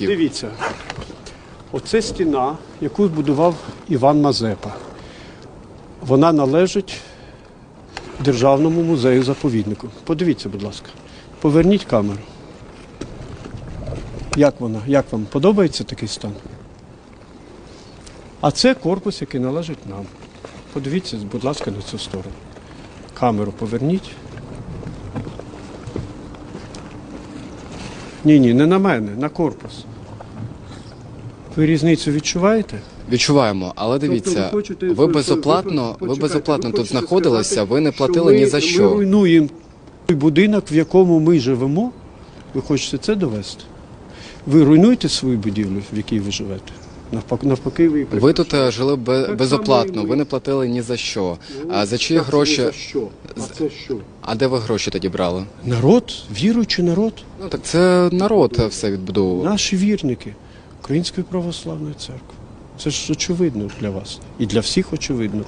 Дивіться, оце стіна, яку збудував Іван Мазепа. Вона належить Державному музею заповіднику. Подивіться, будь ласка. Поверніть камеру. Як вона? Як вам подобається такий стан? А це корпус, який належить нам. Подивіться, будь ласка, на цю сторону. Камеру поверніть. Ні, ні, не на мене, на корпус. Ви різницю відчуваєте? Відчуваємо, але дивіться, Тобто ви хочете- ви безоплатно, ви- ви почекайте, безоплатно ви тут хочете знаходилися, сказати, ви не платили ми- ні за Ми що. руйнуємо той будинок, в якому ми живемо. Ви хочете це довести? Ви руйнуєте свою будівлю, в якій ви живете. Навпаки, ви Ви тут е, жили бе- само безоплатно, і ми. ви не платили ні за що. А за чиї гроші? за що? А це що? А де ви гроші тоді брали? Народ, віруючий народ, Ну так це народ е, все відбудовував. наші вірники Української православної церкви. Це ж очевидно для вас і для всіх очевидно.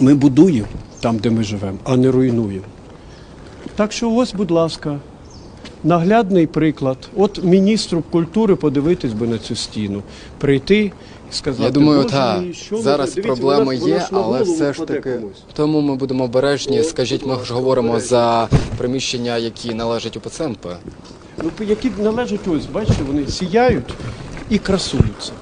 Ми будуємо там, де ми живемо, а не руйнуємо. Так що ось, будь ласка, наглядний приклад. От міністру культури подивитись би на цю стіну, прийти і сказати. Я думаю, та що зараз тут?» Дивіться, є, але все ж таки комусь. тому ми будемо обережні. От, Скажіть, ми ж говоримо обережні. за приміщення, які належать УПЦ МП. Ну, які належать ось, бачите, вони сіяють і красуються.